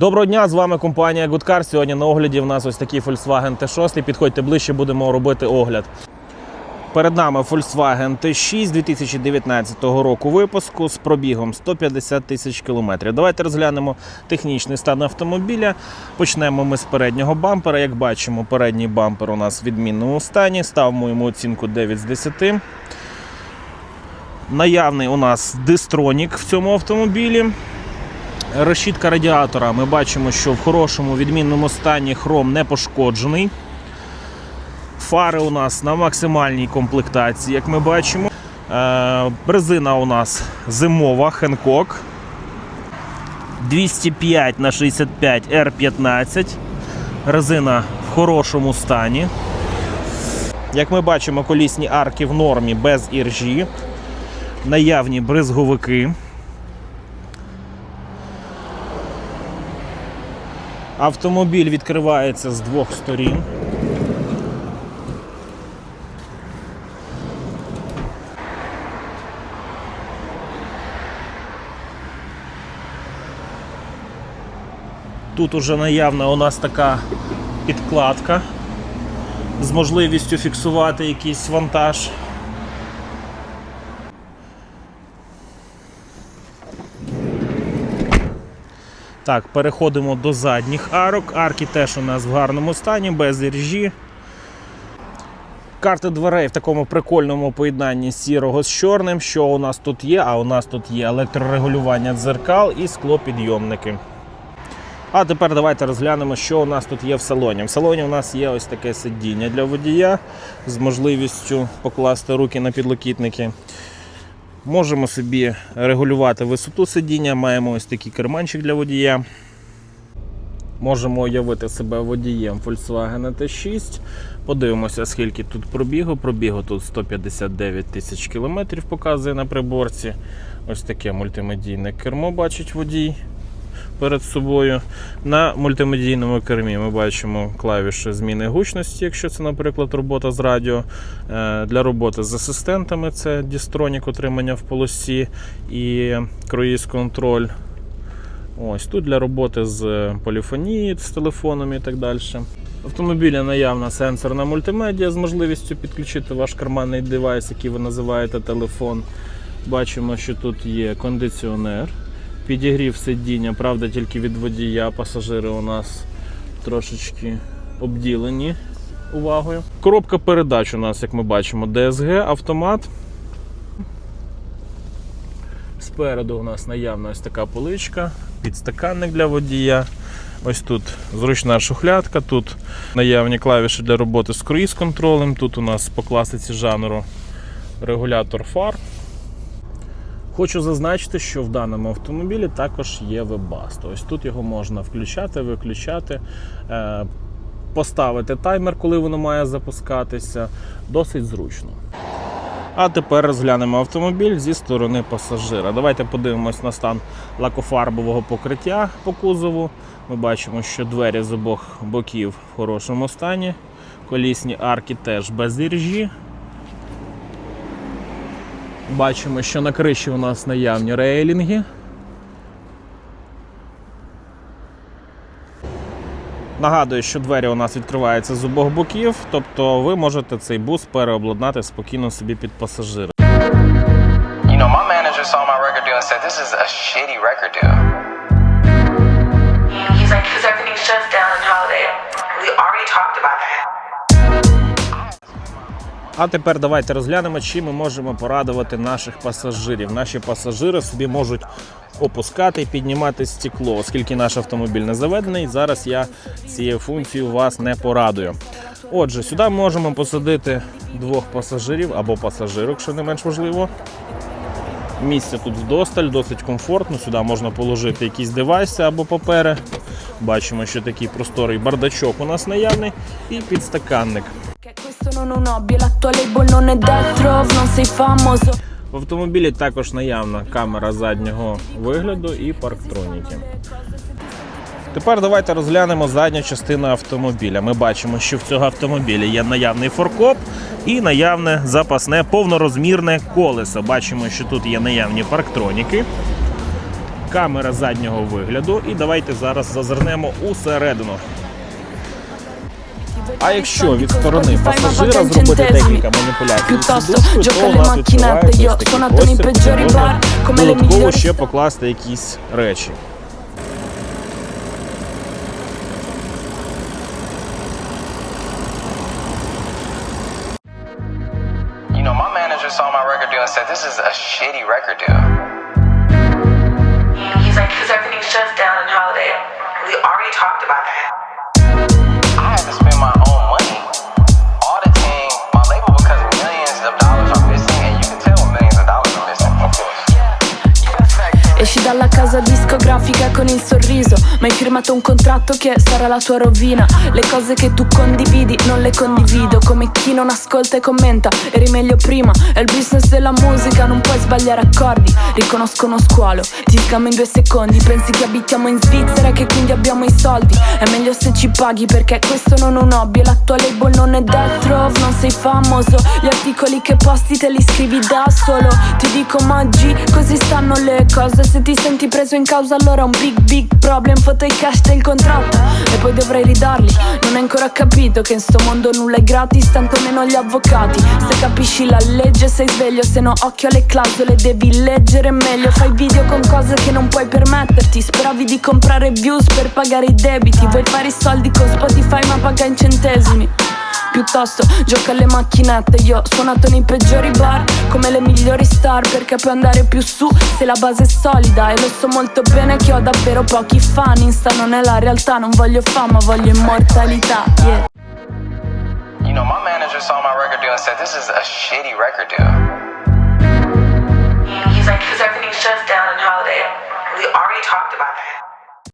Доброго дня, з вами компанія Goodcar. Сьогодні на огляді в нас ось такий Volkswagen T6. Підходьте ближче, будемо робити огляд. Перед нами Volkswagen T6 2019 року випуску з пробігом 150 тисяч кілометрів. Давайте розглянемо технічний стан автомобіля. Почнемо ми з переднього бампера. Як бачимо, передній бампер у нас в відмінному стані. Ставимо йому оцінку 9 з 10. Наявний у нас дистронік в цьому автомобілі. Решітка радіатора ми бачимо, що в хорошому відмінному стані хром не пошкоджений. Фари у нас на максимальній комплектації, як ми бачимо. Е, резина у нас зимова Hancock 205 на 65 R15. Резина в хорошому стані. Як ми бачимо, колісні арки в нормі без іржі. Наявні бризговики. Автомобіль відкривається з двох сторін. Тут уже наявна у нас така підкладка з можливістю фіксувати якийсь вантаж. Так, переходимо до задніх арок. Арки теж у нас в гарному стані, без іржі. Карти дверей в такому прикольному поєднанні сірого з чорним. Що у нас тут є? А у нас тут є електрорегулювання дзеркал і склопідйомники. А тепер давайте розглянемо, що у нас тут є в салоні. В салоні у нас є ось таке сидіння для водія з можливістю покласти руки на підлокітники. Можемо собі регулювати висоту сидіння, маємо ось такий керманчик для водія. Можемо уявити себе водієм Volkswagen T6. Подивимося, скільки тут пробігу. Пробігу тут 159 тисяч кілометрів показує на приборці. Ось таке мультимедійне кермо бачить водій перед собою. На мультимедійному кермі ми бачимо клавіші зміни гучності, якщо це, наприклад, робота з радіо. Е, Для роботи з асистентами це дістронік отримання в полосі і круїз контроль. Ось тут для роботи з поліфонією, з телефоном і так далі. В автомобілі наявна сенсорна мультимедіа з можливістю підключити ваш карманний девайс, який ви називаєте телефон. Бачимо, що тут є кондиціонер, підігрів сидіння, правда, тільки від водія. Пасажири у нас трошечки обділені увагою. Коробка передач у нас, як ми бачимо, DSG, автомат. Спереду у нас наявна ось така поличка, підстаканник для водія. Ось тут зручна шухлядка, тут наявні клавіші для роботи з круїз-контролем. Тут у нас по класиці жанру регулятор фар. Хочу зазначити, що в даному автомобілі також є вебаст. Ось тут його можна включати, виключати, е, поставити таймер, коли воно має запускатися. Досить зручно. А тепер розглянемо автомобіль зі сторони пасажира. Давайте подивимось на стан лакофарбового покриття по кузову. Ми бачимо, що двері з обох боків в хорошому стані. Колісні арки теж без іржі. Бачимо, що на криші у нас наявні рейлінги. Нагадую, що двері у нас відкриваються з обох боків, тобто ви можете цей бус переобладнати спокійно собі під пасажира. You know, my manager saw my record deal and said, this is a shitty record deal. You know, he's like, because everything's shut down and holiday. We already talked about that. А тепер давайте розглянемо, чим ми можемо порадувати наших пасажирів. Наші пасажири собі можуть опускати і піднімати стекло, оскільки наш автомобіль не заведений. Зараз я цією функцією вас не порадую. Отже, сюди можемо посадити двох пасажирів або пасажирок, що не менш важливо. Місця тут вдосталь, досить комфортно. Сюди можна положити якісь девайси або папери. Бачимо, що такий просторий бардачок у нас наявний і підстаканник. Non sei famoso. В автомобілі також наявна камера заднього вигляду і парктроніки. Тепер давайте розглянемо задню частину автомобіля. Ми бачимо, що в цього автомобіля є наявний форкоп і наявне запасне повнорозмірне колесо. Бачимо, що тут є наявні парктроніки. камера заднього вигляду. І давайте зараз зазирнемо усередину. А якщо від сторони пасажира зробити декілька маніпуляцій то у нас відкривається ось такий додатково ще покласти якісь речі. You know, my manager saw my record deal and said, this is a shitty record deal. Esci dalla casa discografica con il sorriso, ma hai firmato un contratto che sarà la tua rovina. Le cose che tu condividi non le condivido, come chi non ascolta e commenta, eri meglio prima. È il business della musica, non puoi sbagliare accordi. Riconosco uno squalo, ti scammo in due secondi. Pensi che abitiamo in Svizzera e che quindi abbiamo i soldi. È meglio se ci paghi perché questo non è un hobby. e La tua label non è death row, non sei famoso. Gli articoli che posti te li scrivi da solo. Ti dico maggi, così stanno le cose. Se ti senti preso in causa allora è un big big problem. Foto i cash del contratto e poi dovrei ridarli. Non hai ancora capito che in sto mondo nulla è gratis, tanto meno gli avvocati. Se capisci la legge sei sveglio, se no occhio alle clausole devi leggere meglio. Fai video con cose che non puoi permetterti. Speravi di comprare views per pagare i debiti. Vuoi fare i soldi con Spotify ma paga in centesimi. Piuttosto gioca alle macchinette Io ho suonato nei peggiori bar Come le migliori star Perché puoi andare più su Se la base è solida E lo so molto bene che ho davvero pochi fan Insta non è la realtà Non voglio fama, voglio immortalità Yeah You know, my manager saw my record deal and said, this is a shitty record deal. He's like, because everything shuts down on holiday. We already talked about that.